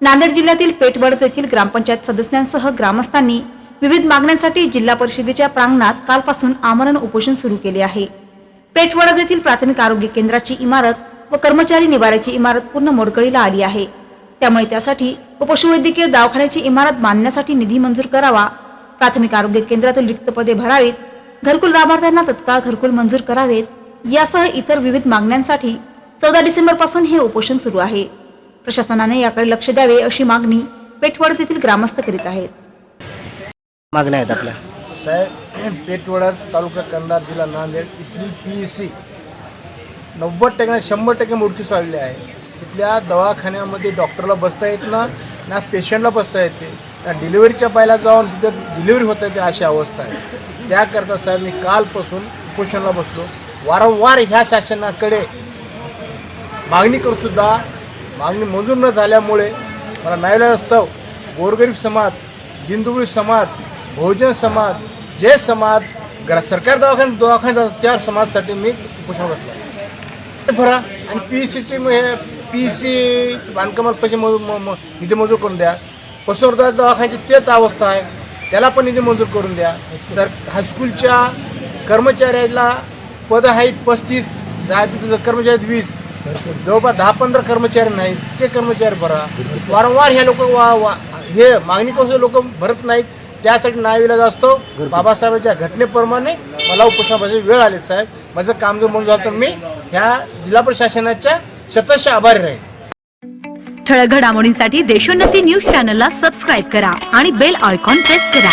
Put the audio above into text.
नांदेड जिल्ह्यातील पेठवडज येथील ग्रामपंचायत सदस्यांसह ग्रामस्थांनी विविध मागण्यांसाठी जिल्हा परिषदेच्या प्रांगणात कालपासून आमरण उपोषण सुरू केले आहे. पेठवडज येथील प्राथमिक आरोग्य केंद्राची इमारत व कर्मचारी निवाऱ्याची इमारत पूर्ण मोडकळीला आली आहे. त्यामुळे त्यासाठी व पशुवैद्यकीय दवाखान्याची इमारत बांधण्यासाठी निधी मंजूर करावा प्राथमिक आरोग्य केंद्रातील रिक्त पदे भरावीत घरकुल लाभार्थ्यांना तत्काळ घरकुल मंजूर करावेत यासह इतर विविध मागण्यांसाठी चौदा डिसेंबरपासून हे उपोषण सुरू आहे. प्रशासनाने याकडे लक्ष द्यावे अशी मागणी पेठवड येथील ग्रामस्थ करीत आहेत. मागण्या आहेत आपल्या. साहेब पेटवडा तालुका कंधार जिल्हा नांदेड इथली पी ई सी नव्वद टक्के शंभर टक्के मोडकी चालली आहे. तिथल्या दवाखान्यामध्ये डॉक्टरला बसता येत ना ना पेशंटला बसता येते ना डिलिव्हरीच्या पायला जाऊन तिथं डिलिव्हरी होत येते अशी अवस्था आहे. त्याकरता साहेब मी कालपासून उपोषणाला बसलो. वारंवार ह्या शासनाकडे मागणी करूनसुद्धा मागणी मंजूर न झाल्यामुळे मला न्यायालय असतं गोरगरीब समाज दिनदुबळी समाज बहुजन समाज जे समाज घरात सरकारी दवाखान्यात दवाखान्यात जातात त्या समाजासाठी मी उपोषण करतो भरा आणि पी सीची पी सी बांधकामात पैसे मजूर म- म- निधी मंजूर करून द्या. पशुवर्धा दवाखान्याची तेच अवस्था आहे. त्याला पण निधी मंजूर करून द्या. सर हायस्कूलच्या कर्मचाऱ्याला पद आहेत पस्तीस दहा तिथं कर्मचारी वीस. जवळपास दहा पंधरा कर्मचारी नाहीत ते कर्मचारी भरा. वारंवार हे लोक वा वा हे मागणी करून लोक भरत नाहीत. त्यासाठी न्यायविलाज असतो बाबासाहेबांच्या घटनेप्रमाणे मला उपोषणापासून वेळ आली साहेब. माझं काम जर मंजूर झालं तर मी. ह्या जिल्हा प्रशासनाच्या शतश आभारी राहीन. ठळक घडामोडींसाठी देशोन्नती न्यूज चॅनलला सबस्क्राईब करा आणि बेल आयकॉन प्रेस करा.